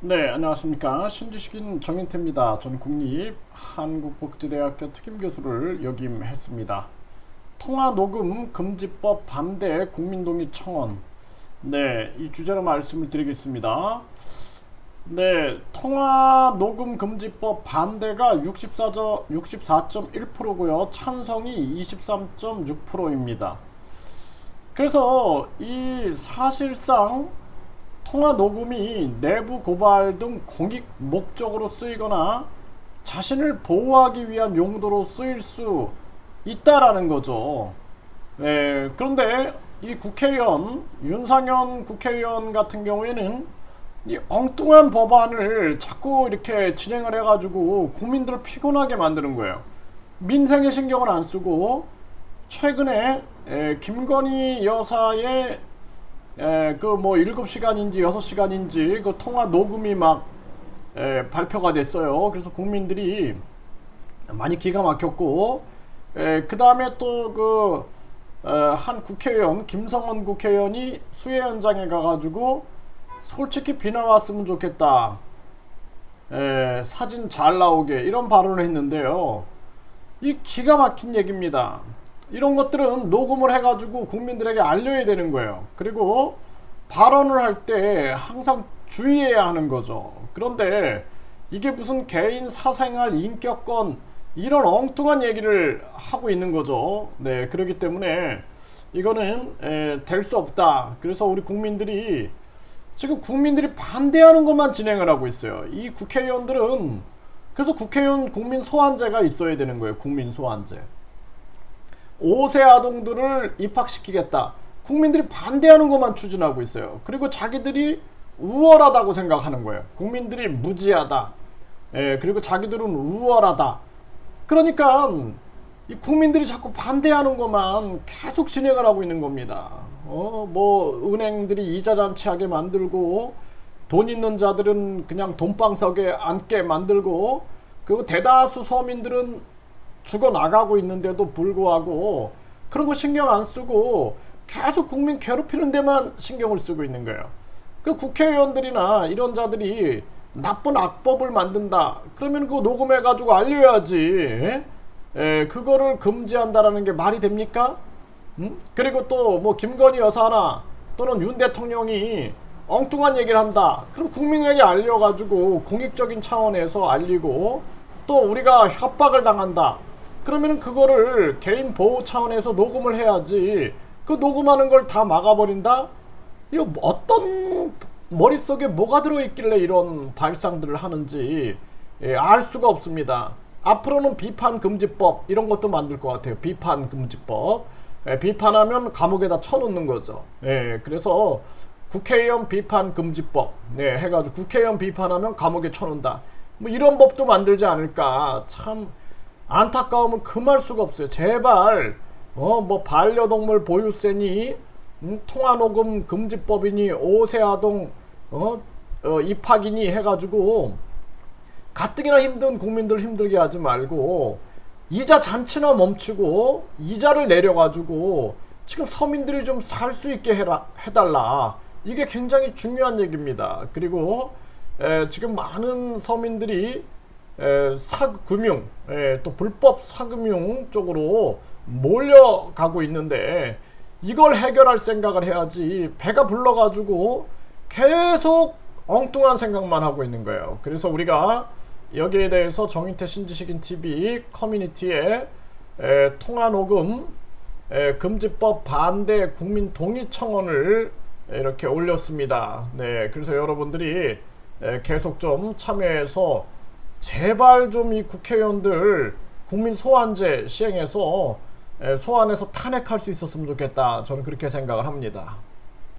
네, 안녕하십니까. 신지식인 정인태입니다. 저는 국립 한국복지대학교 특임교수를 역임했습니다. 통화 녹음 금지법 반대 국민동의 청원. 네, 이 주제로 말씀을 드리겠습니다. 네, 통화 녹음 금지법 반대가 64점, 64.1%고요. 찬성이 23.6%입니다. 그래서 이 사실상 통화 녹음이 내부 고발 등 공익 목적으로 쓰이거나 자신을 보호하기 위한 용도로 쓰일 수 있다라는 거죠. 네, 그런데 이 국회의원 윤상현 국회의원 같은 경우에는 이 엉뚱한 법안을 자꾸 이렇게 진행을 해가지고 국민들을 피곤하게 만드는 거예요. 민생에 신경을 안 쓰고 최근에 에, 김건희 여사의 그뭐 7시간인지 6시간인지 그 통화 녹음이 막 에, 발표가 됐어요. 그래서 국민들이 많이 기가 막혔고 그 다음에 또그한 국회의원 김성원 국회의원이 수해 현장에 가가지고 솔직히 비 나 왔으면 좋겠다. 에, 사진 잘 나오게 이런 발언을 했는데요. 이 기가 막힌 얘기입니다. 이런 것들은 녹음을 해가지고 국민들에게 알려야 되는 거예요. 그리고 발언을 할 때 항상 주의해야 하는 거죠. 그런데 이게 무슨 개인 사생활 인격권 이런 엉뚱한 얘기를 하고 있는 거죠. 네, 그렇기 때문에 이거는 될 수 없다. 그래서 우리 국민들이 지금 국민들이 반대하는 것만 진행을 하고 있어요. 이 국회의원들은 그래서 국회의원 국민 소환제가 있어야 되는 거예요. 국민 소환제. 5세 아동들을 입학시키겠다. 국민들이 반대하는 것만 추진하고 있어요. 그리고 자기들이 우월하다고 생각하는 거예요. 국민들이 무지하다. 예, 그리고 자기들은 우월하다. 그러니까 이 국민들이 자꾸 반대하는 것만 계속 진행을 하고 있는 겁니다. 어, 뭐 은행들이 이자 잔치하게 만들고 돈 있는 자들은 그냥 돈방석에 앉게 만들고 그리고 대다수 서민들은 죽어 나가고 있는데도 불구하고 그런 거 신경 안 쓰고 계속 국민 괴롭히는 데만 신경을 쓰고 있는 거예요. 그 국회의원들이나 이런 자들이 나쁜 악법을 만든다. 그러면 그거 녹음해 가지고 알려야지. 에, 그거를 금지한다라는 게 말이 됩니까? 음? 그리고 또 뭐 김건희 여사나 또는 윤 대통령이 엉뚱한 얘기를 한다. 그럼 국민에게 알려가지고 공익적인 차원에서 알리고 또 우리가 협박을 당한다. 그러면 그거를 개인 보호 차원에서 녹음을 해야지. 그 녹음하는 걸 다 막아버린다? 이거 어떤 머릿속에 뭐가 들어있길래 이런 발상들을 하는지 예, 알 수가 없습니다. 앞으로는 비판 금지법 이런 것도 만들 것 같아요. 비판 금지법. 예, 비판하면 감옥에다 쳐놓는 거죠. 예, 그래서 국회의원 비판 금지법 네, 해가지고 국회의원 비판하면 감옥에 쳐놓는다. 뭐 이런 법도 만들지 않을까 참 안타까움을 금할 수가 없어요. 제발 어 뭐 반려동물 보유세니 음, 통화녹음 금지법이니 5세 아동 어, 어 입학이니 해가지고 가뜩이나 힘든 국민들 힘들게 하지 말고 이자 잔치나 멈추고 이자를 내려가지고 지금 서민들이 좀 살 수 있게 해라, 해달라. 이게 굉장히 중요한 얘기입니다. 그리고 에, 지금 많은 서민들이 사금융 또 불법 사금융 쪽으로 몰려가고 있는데 이걸 해결할 생각을 해야지 배가 불러가지고 계속 엉뚱한 생각만 하고 있는 거예요. 그래서 우리가 여기에 대해서 정인태 신지식인 TV 커뮤니티에 에, 통화 녹음 에, 금지법 반대 국민 동의 청원을 이렇게 올렸습니다. 네, 그래서 여러분들이 에, 계속 좀 참여해서 제발 좀 이 국회의원들 국민 소환제 시행해서 소환해서 탄핵할 수 있었으면 좋겠다. 저는 그렇게 생각을 합니다.